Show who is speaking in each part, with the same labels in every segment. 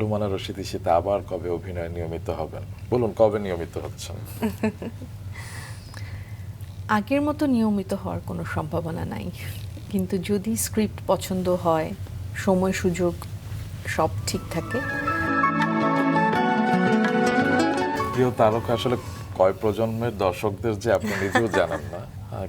Speaker 1: রুমানা রশিদ ইসিতে আবার কবে অভিনয় নিয়মিত হবেন বলুন কবে নিয়মিত হচ্ছেন
Speaker 2: আগের মতো নিয়মিত হওয়ার কোনো সম্ভাবনা নাই। কিন্তু যদি স্ক্রিপ্ট পছন্দ হয় সময় সুযোগ সব ঠিক থাকে।
Speaker 1: প্রিয় তারকা আসলে কয় প্রজন্মের দর্শকদের যে আপনি নিজেও জানেন না।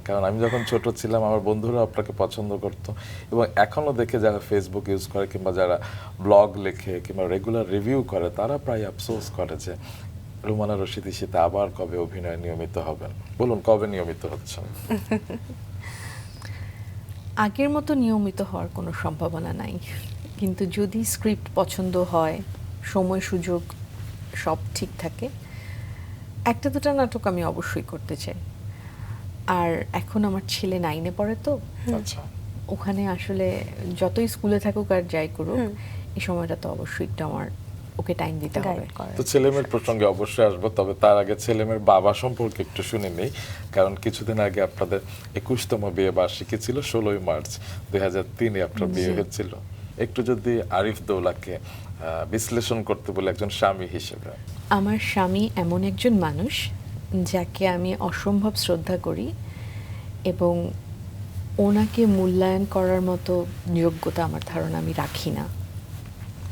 Speaker 1: কারণ আমি যখন ছোট ছিলাম, আমার বন্ধুরা আপনাকে পছন্দ করতো। এবং এখনও দেখে যারা ফেসবুক ইউজ করে কিংবা যারা ব্লগ লেখে কিংবা রেগুলার রিভিউ করে, তারা প্রায় আফসোস করে যে রুমানা রশিদ ইসিতে আবার কবে অভিনয় নিয়মিত হবেন? বলুন, কবে নিয়মিত হচ্ছেন?
Speaker 2: আগের মতো নিয়মিত হওয়ার কোনো সম্ভাবনা নাই। কিন্তু যদি স্ক্রিপ্ট পছন্দ হয়, সময় সুযোগ সব ঠিক থাকে, একটা দুটো নাটক আমি অবশ্যই করতে চাই। আর এখন আমার ছেলে নাইনে পড়ে তো।
Speaker 1: আচ্ছা।
Speaker 2: ওখানে আসলে যতই স্কুলে থাকুক আর যাই করুক এই সময়টা তো অবশ্যই একটু আমার ওকে টাইম দিতে হবে।
Speaker 1: তো ছেলেমেয়ের প্রসঙ্গে অবশ্যই আসব তবে তার আগে ছেলেমেয়ের বাবা সম্পর্কে একটু শুনে নেই কারণ কিছুদিন আগে আপনাদের একুশতম বিয়ে বার্ষিকী ছিল ষোলোই মার্চ দুই হাজার তিনে আপনার বিয়ে হয়েছিল একটু যদি আরিফ দৌলাকে আহ, বিশ্লেষণ করতে বলে একজন স্বামী হিসেবে।
Speaker 2: আমার স্বামী এমন একজন মানুষ যাকে আমি অসম্ভব শ্রদ্ধা করি এবং ওনাকে মূল্যায়ন করার মতো যোগ্যতা আমার ধারণা আমি রাখি না।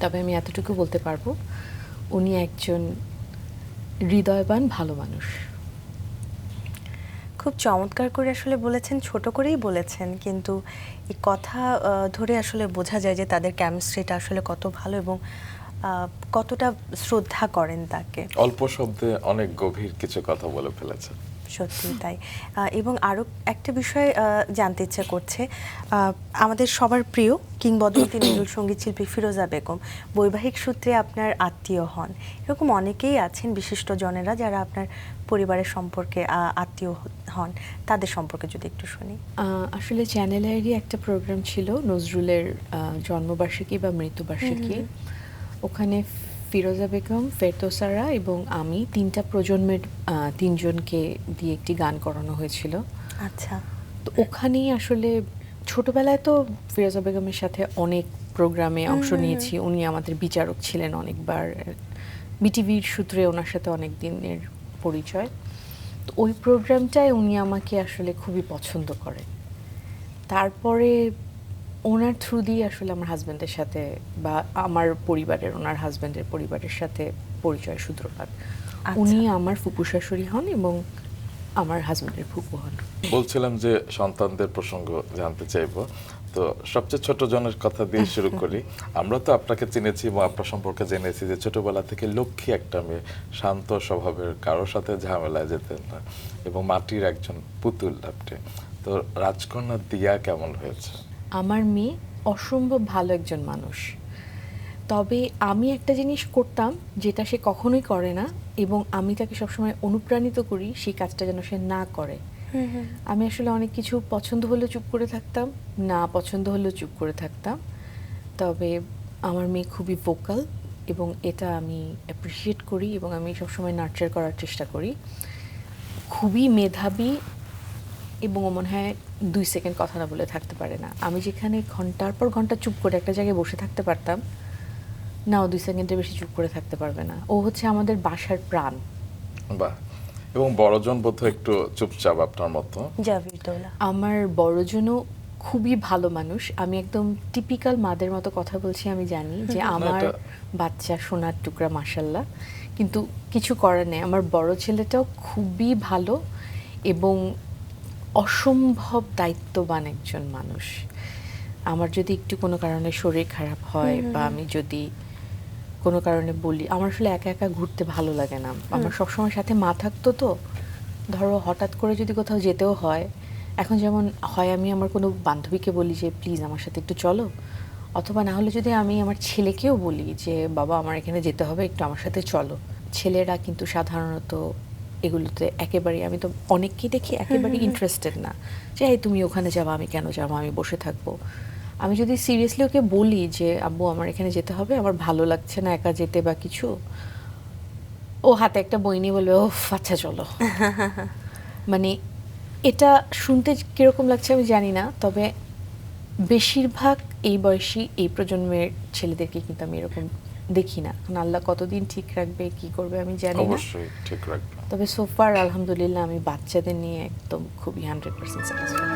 Speaker 2: তবে আমি এতটুকু বলতে পারব উনি একজন হৃদয়বান ভালো মানুষ।
Speaker 3: খুব চমৎকার করে আসলে বলেছেন ছোট করেই বলেছেন কিন্তু এই কথা ধরে আসলে বোঝা যায় যে তাদের কেমিস্ট্রিটা আসলে কত ভালো এবং কতটা শ্রদ্ধা করেন তাকে।
Speaker 1: অল্প শব্দে অনেক গভীর কিছু কথা বলে ফেলেছেন।
Speaker 3: সত্যি তাই। এবং আরও একটা বিষয় জানতে ইচ্ছা করছে আমাদের সবার প্রিয় কিংবদন্তি নজরুল সংগীত শিল্পী ফিরোজা বেগম বৈবাহিক সূত্রে আপনার আত্মীয় হন। এরকম অনেকেই আছেন বিশিষ্ট জনেরা যারা আপনার পরিবারের সম্পর্কে আত্মীয় হন। তাদের সম্পর্কে যদি একটু শুনি।
Speaker 2: আসলে চ্যানেলেরই একটা প্রোগ্রাম ছিল নজরুলের জন্মবার্ষিকী বা মৃত্যুবার্ষিকী। ওখানে ফিরোজা বেগম ফেরদোসারা এবং আমি তিনটা প্রজন্মের তিনজনকে দিয়ে একটি গান করানো হয়েছিল।
Speaker 3: আচ্ছা।
Speaker 2: তো ওখানেই আসলে ছোটবেলায় তো ফিরোজা বেগমের সাথে অনেক প্রোগ্রামে অংশ নিয়েছি। উনি আমাদের বিচারক ছিলেন অনেকবার। বিটিভির সূত্রে ওনার সাথে অনেক দিনের পরিচয়। তো ওই প্রোগ্রামটায় উনি আমাকে আসলে খুবই পছন্দ করেন। তারপরে ওনার থ্রু দিয়ে আসলে আমার হাজব্যান্ডের সাথে বা আমার পরিবারের ওনার হাজব্যান্ডের পরিবারের সাথে পরিচয় সূত্রপাত। উনি আমার ফুপু শাশুড়ি হন এবং আমার হাজব্যান্ডের ফুপু হন।
Speaker 1: বলছিলাম যে সন্তানদের প্রসঙ্গ জানতে চাইব। তো সবচেয়ে ছোট জনের কথা দিয়ে শুরু করি। আমরা তো আপনাকে চিনেছি এবং আপনার সম্পর্কে জেনেছি যে ছোটবেলা থেকে লক্ষ্মী একটা মেয়ে শান্ত স্বভাবের কারোর সাথে ঝামেলায় যেতেন না এবং মাটির একজন পুতুল আপনি তো রাজকন্যা দিয়া কেমন হয়েছে?
Speaker 2: আমার মেয়ে অসম্ভব ভালো একজন মানুষ। তবে আমি একটা জিনিস করতাম যেটা সে কখনোই করে না এবং আমি তাকে সবসময় অনুপ্রাণিত করি সেই কাজটা যেন সে না করে। আমি আসলে অনেক কিছু পছন্দ হলেও চুপ করে থাকতাম না পছন্দ হলেও চুপ করে থাকতাম। তবে আমার মেয়ে খুবই ভোকাল এবং এটা আমি অ্যাপ্রিসিয়েট করি এবং আমি সবসময় নার্চার করার চেষ্টা করি। খুবই মেধাবী এবং ও মনে হয় দুই সেকেন্ড কথা না বলে থাকতে পারে না। আমি যেখানে ঘণ্টার পর ঘণ্টা চুপ করে একটা জায়গায় বসে থাকতে পারতাম না ও দুই সেকেন্ডের বেশি চুপ করে থাকতে পারবে না। ও হচ্ছে আমাদের বাসার প্রাণ।
Speaker 1: বাহ। এবং বড়জন বোধ হয় একটু চুপচাপ আপনার মতো।
Speaker 3: জাভির দৌলা।
Speaker 2: আমার বড়জনও খুবই ভালো মানুষ। আমি একদম টিপিক্যাল মাদের মতো কথা বলছি আমি জানি যে আমার বাচ্চা সোনার টুকরা মাসাল্লাহ কিন্তু কিছু করার নেই। আমার বড় ছেলেটাও খুবই ভালো এবং অসম্ভব দায়িত্ববান একজন মানুষ। আমার যদি একটু কোনো কারণে শরীর খারাপ হয় বা আমি যদি কোনো কারণে বলি আমার আসলে একা একা ঘুরতে ভালো লাগে না। আমার সবসময় সাথে মা থাকতো তো। ধরো হঠাৎ করে যদি কোথাও যেতেও হয় এখন যেমন হয় আমি আমার কোনো বান্ধবীকে বলি যে প্লিজ আমার সাথে একটু চলো। অথবা না হলে যদি আমি আমার ছেলেকেও বলি যে বাবা আমার এখানে যেতে হবে একটু আমার সাথে চলো। ছেলেরা কিন্তু সাধারণত এগুলোতে একেবারেই আমি তো অনেককেই দেখি একেবারেই ইন্টারেস্টেড না। যে এই তুমি ওখানে যাব আমি কেন যাব? আমি বসে থাকব। আমি যদি সিরিয়াসলি ওকে বলি যে আব্বু আমার এখানে যেতে হবে আমার ভালো লাগছে না একা যেতে বা কিছু ও হাতে একটা বই নিয়ে বলবে ও আচ্ছা চলো। মানে এটা শুনতে কীরকম লাগছে আমি জানি না তবে বেশিরভাগ এই বয়সী এই প্রজন্মের ছেলেদেরকে কিন্তু আমি এরকম দেখি না। কারণ আল্লাহ কতদিন ঠিক রাখবে কি করবে আমি জানি না।
Speaker 1: অবশ্যই ঠিক রাখবে।
Speaker 2: তবে সোফার আলহামদুলিল্লাহ আমি বাচ্চাদের নিয়ে একদম খুবই হান্ড্রেড পার্সেন্ট স্যাটিসফাইড